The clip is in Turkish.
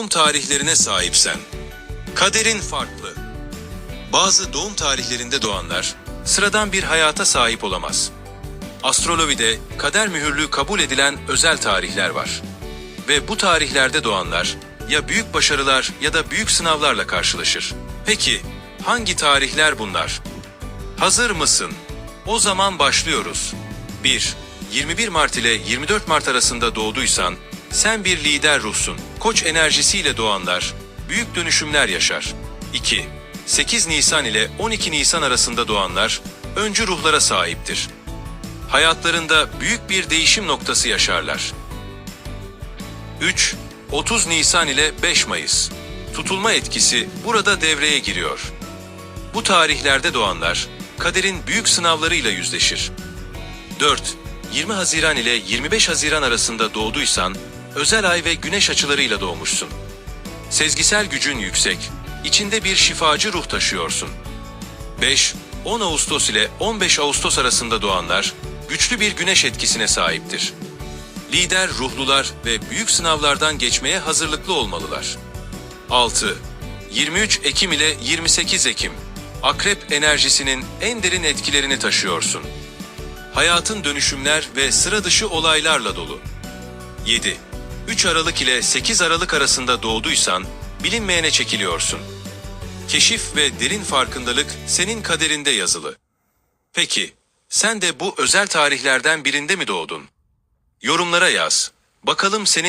doğum tarihlerine sahipsen. Kaderin farklı. Bazı doğum tarihlerinde doğanlar sıradan bir hayata sahip olamaz. Astrolojide kader mühürlüğü kabul edilen özel tarihler var. Ve bu tarihlerde doğanlar ya büyük başarılar ya da büyük sınavlarla karşılaşır. Peki hangi tarihler bunlar? Hazır mısın? O zaman başlıyoruz. 1. 21 Mart ile 24 Mart arasında doğduysan, sen bir lider ruhsun. Koç enerjisiyle doğanlar, büyük dönüşümler yaşar. 2. 8 Nisan ile 12 Nisan arasında doğanlar, öncü ruhlara sahiptir. Hayatlarında büyük bir değişim noktası yaşarlar. 3. 30 Nisan ile 5 Mayıs. Tutulma etkisi burada devreye giriyor. Bu tarihlerde doğanlar kaderin büyük sınavlarıyla yüzleşir. 4. 20 Haziran ile 25 Haziran arasında doğduysan özel ay ve güneş açılarıyla doğmuşsun. Sezgisel gücün yüksek, içinde bir şifacı ruh taşıyorsun. 5. 10 Ağustos ile 15 Ağustos arasında doğanlar güçlü bir güneş etkisine sahiptir. Lider ruhlular ve büyük sınavlardan geçmeye hazırlıklı olmalılar. 6. 23 Ekim ile 28 Ekim. Akrep enerjisinin en derin etkilerini taşıyorsun. Hayatın dönüşümler ve sıra dışı olaylarla dolu. 7. 3 Aralık ile 8 Aralık arasında doğduysan bilinmeyene çekiliyorsun. Keşif ve derin farkındalık senin kaderinde yazılı. Peki, sen de bu özel tarihlerden birinde mi doğdun? Yorumlara yaz. Bakalım senin